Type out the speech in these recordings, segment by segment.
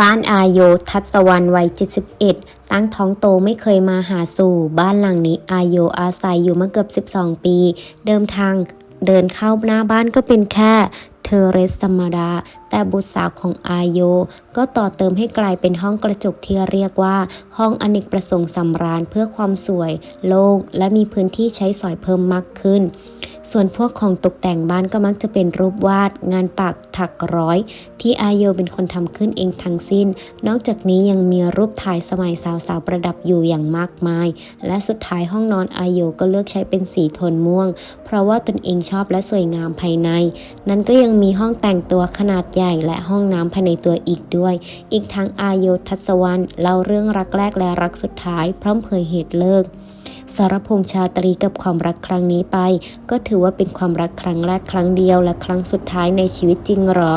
บ้านอาโยทัศวรรณวัย 71 ตั้งท้องโตไม่เคยมาหาสู่ บ้านหลังนี้อาโยอาศัยอยู่มาเกือบ 12 ปี เดิมทางเดินเข้าหน้าบ้านก็เป็นแค่เทอร์เรสธรรมดาแต่บุตรสาวของอาโยก็ต่อเติมให้กลายเป็นห้องกระจกที่เรียกว่า ห้องอเนกประสงค์สำราญเพื่อความสวย โล่งและมีพื้นที่ใช้สอยเพิ่มมากขึ้น ส่วนพวกของตกแต่งบ้านก็มักจะเป็นรูปวาด งานปักถักร้อย ที่อาโยเป็นคนทำขึ้นเองทั้งสิ้น นอกจากนี้ยังมีรูปถ่ายสมัยสาวๆประดับอยู่อย่างมากมาย และสุดท้ายห้องนอนอาโยก็เลือกใช้เป็นสีโทนม่วง เพราะว่าตนเองชอบและสวยงามภายใน นั้นก็ยังมีห้องแต่งตัวขนาดใหญ่และห้องน้ำภายในตัวอีกด้วย อีกทั้งอาโยทัศวรรณเล่าเรื่องรักแรกและรักสุดท้าย พร้อมเผยเหตุเลิก สรพงษ์ชาตรีกับความรักครั้งนี้ไป ก็ถือว่าเป็นความรักครั้งแรกครั้งเดียวและครั้งสุดท้ายในชีวิตจริงหรอ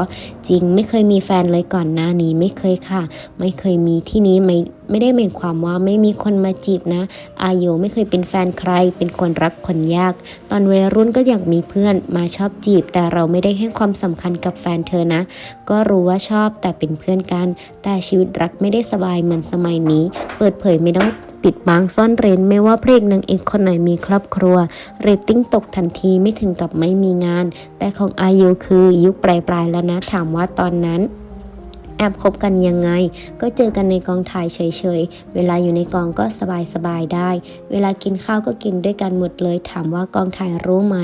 จริงไม่เคยมีแฟนเลยก่อนหน้านี้ไม่เคยค่ะ ไม่เคยมีที่นี้ไม่ไม่ได้หมายความว่าไม่มีคนมาจีบนะ อาโยไม่เคยเป็นแฟนใคร เป็นคนรักคนยาก ตอนวัยรุ่นก็อยากมีเพื่อนมาชอบจีบ แต่เราไม่ได้ให้ความสำคัญกับแฟนเธอนะ ก็รู้ว่าชอบแต่เป็นเพื่อนกัน แต่ชีวิตรักไม่ได้สบายเหมือนสมัยนี้ เปิดเผยไม่ต้อง ปิดบังซ่อนเร้นไม่ว่าเพลงนางเอกคนไหนมีครอบครัวเรตติ้งตกทันทีไม่ถึงกับไม่มีงาน แต่ของอายุคือยุคปลายๆแล้วนะถามว่าตอนนั้นแอบคบกันยังไง ก็เจอกันในกองถ่ายเฉยๆ เวลาอยู่ในกองก็สบายๆได้ เวลากินข้าวก็กินด้วยกันหมดเลย ถามว่ากองถ่ายรู้ไหม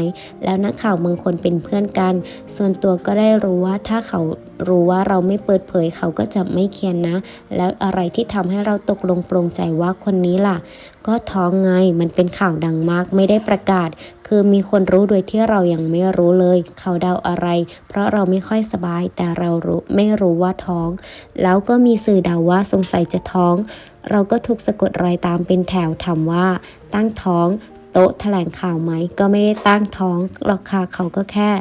แล้วนักข่าวบางคนเป็นเพื่อนกัน ส่วนตัวก็ได้รู้ว่าถ้าเขารู้ว่าเราไม่เปิดเผยเขาก็จะไม่เคียนนะ แล้วอะไรที่ทำให้เราตกลงปรงใจว่าคนนี้ล่ะ ก็ท้องไงมันเป็นข่าวดังมากไม่ได้ประกาศ คือมีคนรู้โดยที่เรายังไม่รู้เลย เขาเดาอะไร เพราะเราไม่ค่อยสบาย แต่เรารู้ไม่รู้ว่าท้อง แล้วก็มีสื่อเดาว่าสงสัยจะท้อง เราก็ถูกสะกดรอยตามเป็นแถวถามว่า ตั้งท้องโต๊ะแถลงข่าวไหมก็ไม่ได้ตั้งท้องรอกค่ะเขาก็แค่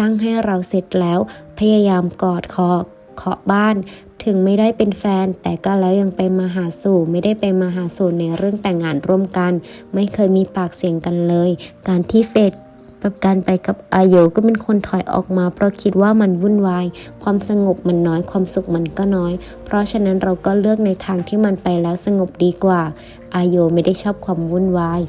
ตั้งให้เราเสร็จแล้ว พยายามกอดคอเคาะบ้าน ถึงไม่ได้เป็นแฟน แต่ก็แล้วยังไปมาหาสู่ไม่ได้ไปมาหาสู่ในเรื่องแต่งงานร่วมกัน ไม่เคยมีปากเสียงกันเลย การที่เฟดแบบการไปกับอาโยก็เป็นคนถอยออกมา เพราะคิดว่ามันวุ่นวาย ความสงบมันน้อยความสุขมันก็น้อย เพราะฉะนั้นเราก็เลือกในทางที่มันไปแล้วสงบดีกว่า อาโยไม่ได้ชอบความวุ่นวาย